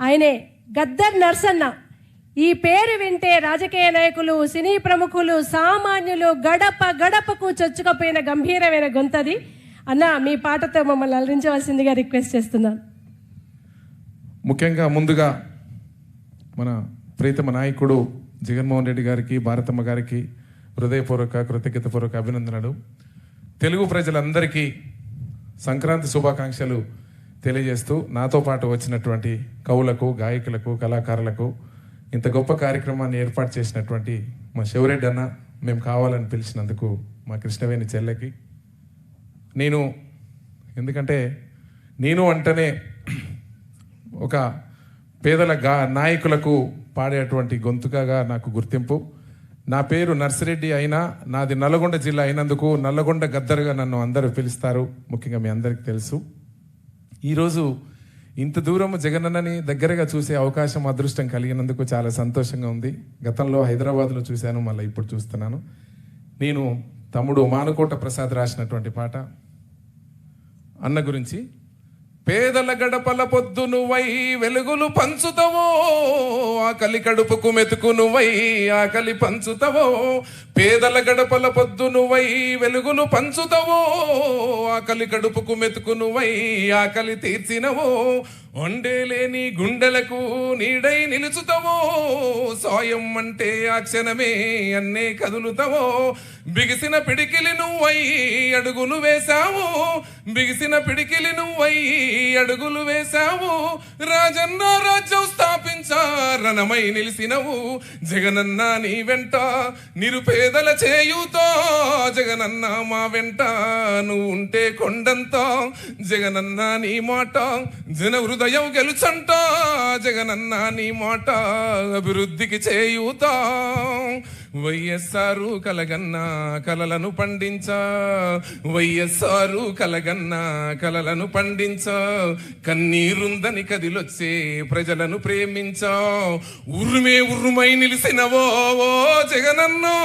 ఆయనే గద్దర్ నర్సన్న. ఈ పేరు వింటే రాజకీయ నాయకులు సినీ ప్రముఖులు సామాన్యులు గడప గడపకు చొచ్చుకపోయిన గంభీరమైన గొంతది. అన్న మీ పాటతో మమ్మల్ని అలరించవలసిందిగా రిక్వెస్ట్ చేస్తున్నాను ముఖ్యంగా ముందుగా మన ప్రీతమ నాయకుడు జగన్మోహన్ రెడ్డి గారికి భారతమ్మ గారికి హృదయపూర్వక కృతజ్ఞతపూర్వక అభినందనలు. తెలుగు ప్రజలందరికీ సంక్రాంతి శుభాకాంక్షలు. తెలియజేస్తూ నాతో పాటు వచ్చినటువంటి కవులకు గాయకులకు కళాకారులకు ఇంత గొప్ప కార్యక్రమాన్ని ఏర్పాటు చేసినటువంటి మా శివరెడ్డి అన్న మేము కావాలని పిలిచినందుకు మా కృష్ణవేణి చెల్లెకి. నేను ఎందుకంటే నేను అంటేనే ఒక పేదల గా నాయకులకు పాడేటువంటి గొంతుకగా నాకు గుర్తింపు. నా పేరు నర్సిరెడ్డి అయినా నాది నల్గొండ జిల్లా అయినందుకు నల్లగొండ గద్దరుగా నన్ను అందరూ పిలుస్తారు. ముఖ్యంగా మీ అందరికీ తెలుసు. ఈరోజు ఇంత దూరం జగనన్నని దగ్గరగా చూసే అవకాశం అదృష్టం కలిగినందుకు చాలా సంతోషంగా ఉంది. గతంలో హైదరాబాద్లో చూశాను మళ్ళీ ఇప్పుడు చూస్తున్నాను. నేను తమ్ముడు మానుకోట ప్రసాద్ రాసినటువంటి పాట. అన్న గురించి పేదల గడపల పొద్దు నువ్వై వెలుగులు పంచుతవో ఆకలి కడుపుకు మెతుకు నువ్వై ఆకలి పంచుతవో? పేదల గడపల పొద్దు నువ్వై వెలుగును పంచుతవో? ఆకలి కడుపుకు మెతుకు నువ్వై ఆకలి తీర్చినవో? వండేలేని గుండెలకు నీడై నిలుచుతవో? సాయం అంటే ఆ క్షణమే అన్నే కదులుతావో? బిగిసిన పిడికిలి నువ్వై అడుగులు వేశావు? బిగిసిన పిడికిలి నువ్వై అడుగులు వేశావు? రాజన్న రాజ్యం స్థాపించారన రణమై నిలిసినవు. జగనన్న నీ వెంట నిరుపేదల చేయుతో. జగనన్న మా వెంట నువ్వు ఉంటే కొండంత. జగనన్న నీ మాట జన హృదయం గెలుచంట. జగనన్న నీ మాట అభివృద్ధికి చేయుతా. వైఎస్ఆర్ కలగన్నా కలలను పండించా. వైఎస్ఆర్ కలగన్నా కలలను పండించ. కన్నీరుందని కదిలొచ్చే ప్రజలను ప్రేమించా. ఉరుమే ఉరుమై నిలిసినవో ఓ జగనన్నో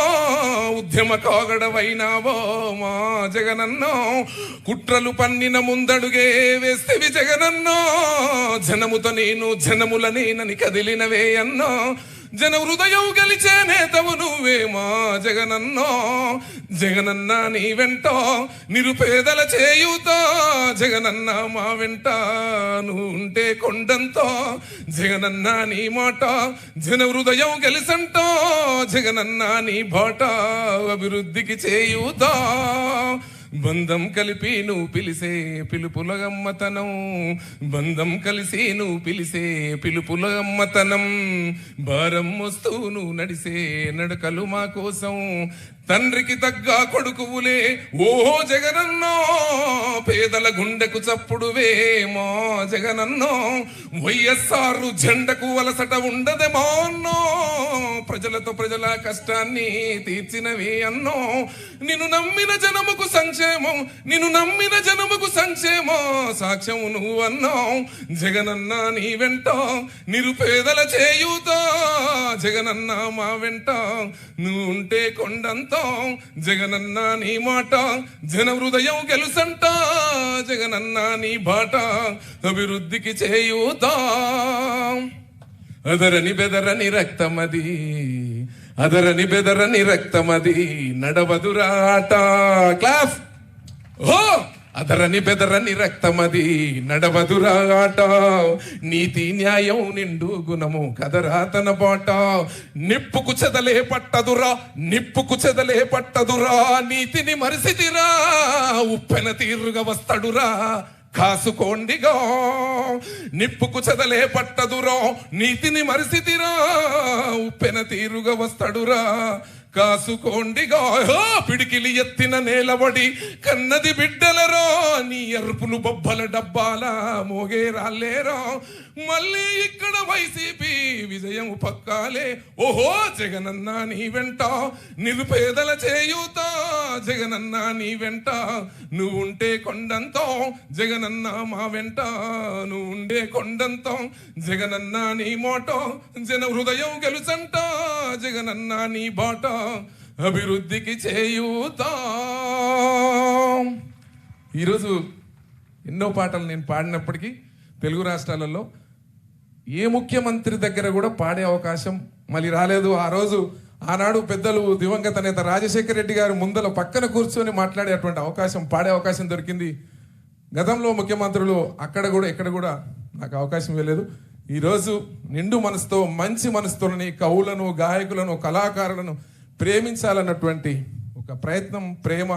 ఉద్యమ కాగడవైనావో మా జగనన్నో. కుట్రలు పన్నిన ముందడుగే వేస్తేవి జగనన్నో. జనముతో నేను జనముల నేనని కదిలినవే అన్నో. జన హృదయం గెలిచే నేతవు నువ్వేమా జగనన్నో. జగనన్న నీ వెంట నిరుపేదల చేయుతో. జగనన్న మా వెంట నువ్వు ఉంటే కొండంతో. జగనన్న నీ మాట జన హృదయం గెలిసంట. జగనన్న నీ బాట అభివృద్ధికి చేయుతా. బంధం కలిపి నువ్వు పిలిసే పిలుపుల గమ్మతనం బంధం కలిసి నువ్వు పిలిసే పిలుపుల గమ్మతనం భారం వస్తూ నువ్వు నడిసే నడకలు మా కోసం. తండ్రికి తగ్గ కొడుకువులే. ఓ జగనన్నో పేదల గుండెకు చప్పుడువే మా జగనన్నో. వైఎస్ఆర్ జెండకు వలసట ఉండదే మాన్నో ప్రజలతో ప్రజల కష్టాన్ని తీర్చినవి అన్నో. నిన్ను నమ్మిన జనముకు సంక్షేమం నిన్ను నమ్మిన జనముకు సంక్షేమం సాక్ష్యము నువ్వు అన్నో. జగనన్న నీ వెంట నిరుపేదల చేయుతో జగనన్న మా వెంట నువ్వు ఉంటే కొండంతో. జగనన్న నీ మాట జన హృదయం గెలుసంట జగనన్న నీ బాట అభివృద్ధికి చేయుతా. అదరని బెదరని రక్తమది అదరని బెదరని రక్తమది నడవదురాట క్లాస్. ఓ అదరని బెదరని రక్తమది నడవదురాట నీతి న్యాయం నిండు గుణము కదరా తన బాట. నిప్పుకు చెదలే పట్టదురా నిప్పుకు చెదలే పట్టదురా నీతిని మరిసిదిరా ఉప్పెన తీరుగా వస్తాడురా. కాసుకోండిగా నిప్పుకు చెదలే పట్టదురా నీతిని మరిసితిరా ఉప్పెన తీరుగా వస్తాడురా. కాసుకోండిగా గాయో పిడికిలి ఎత్తిన నేలబడి కన్నది బిడ్డలరో నీ అరుపులు బొబ్బల డబ్బాల మోగే రాలేరో. మళ్ళీ ఇక్కడ వైసీపీ విజయం పక్కాలే. ఓహో జగనన్న నీ వెంట నిరుపేదల చేయూత జగనన్న నీ వెంట నువ్వు ఉంటే కొండంతో జగనన్న మా వెంట నువ్వు ఉండే కొండంతో జగనన్న నీ మోటో జన హృదయం గెలుచంట జగనన్న నీ బాట. అభివృద్ధికి చేయూతా. ఈరోజు ఎన్నో పాటలు నేను పాడినప్పటికీ తెలుగు రాష్ట్రాలలో ఏ ముఖ్యమంత్రి దగ్గర కూడా పాడే అవకాశం మళ్ళీ రాలేదు. ఆ రోజు ఆనాడు పెద్దలు దివంగత నేత రాజశేఖర రెడ్డి గారు ముందల పక్కన కూర్చొని మాట్లాడేటువంటి అవకాశం పాడే అవకాశం దొరికింది. గతంలో ముఖ్యమంత్రులు అక్కడ కూడా ఇక్కడ కూడా నాకు అవకాశం ఇవ్వలేదు. ఈరోజు నిండు మనసుతో మంచి మనసుతోని కవులను గాయకులను కళాకారులను ప్రేమించాలన్నటువంటి ఒక ప్రయత్నం ప్రేమ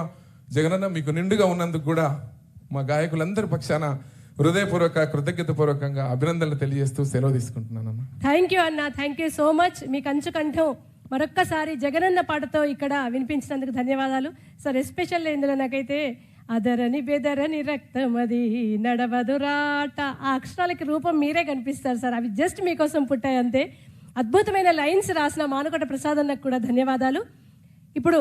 జగనన్న మీకు నిండుగా ఉన్నందుకు కూడా మా గాయకులందరి పక్షాన హృదయపూర్వక కృతజ్ఞతపూర్వకంగా అభినందనలు తెలియజేస్తూ సెలవు తీసుకుంటున్నాను థ్యాంక్ యూ అన్న థ్యాంక్ యూ సో మచ్ మీ కంచు కంఠం మరొక్కసారి జగనన్న పాటతో ఇక్కడ వినిపించినందుకు ధన్యవాదాలు. సార్ ఎస్పెషల్ ఇందులో నాకైతే అదరని బెదరని రక్తమది నడవదురాట. ఆ అక్షరాలకి రూపం మీరే కనిపిస్తారు సార్ అవి జస్ట్ మీకోసం పుట్టాయి అంతే అద్భుతమైన లైన్స్ రాసిన మానుకోట ప్రసాద్ అన్నకు కూడా ధన్యవాదాలు. ఇప్పుడు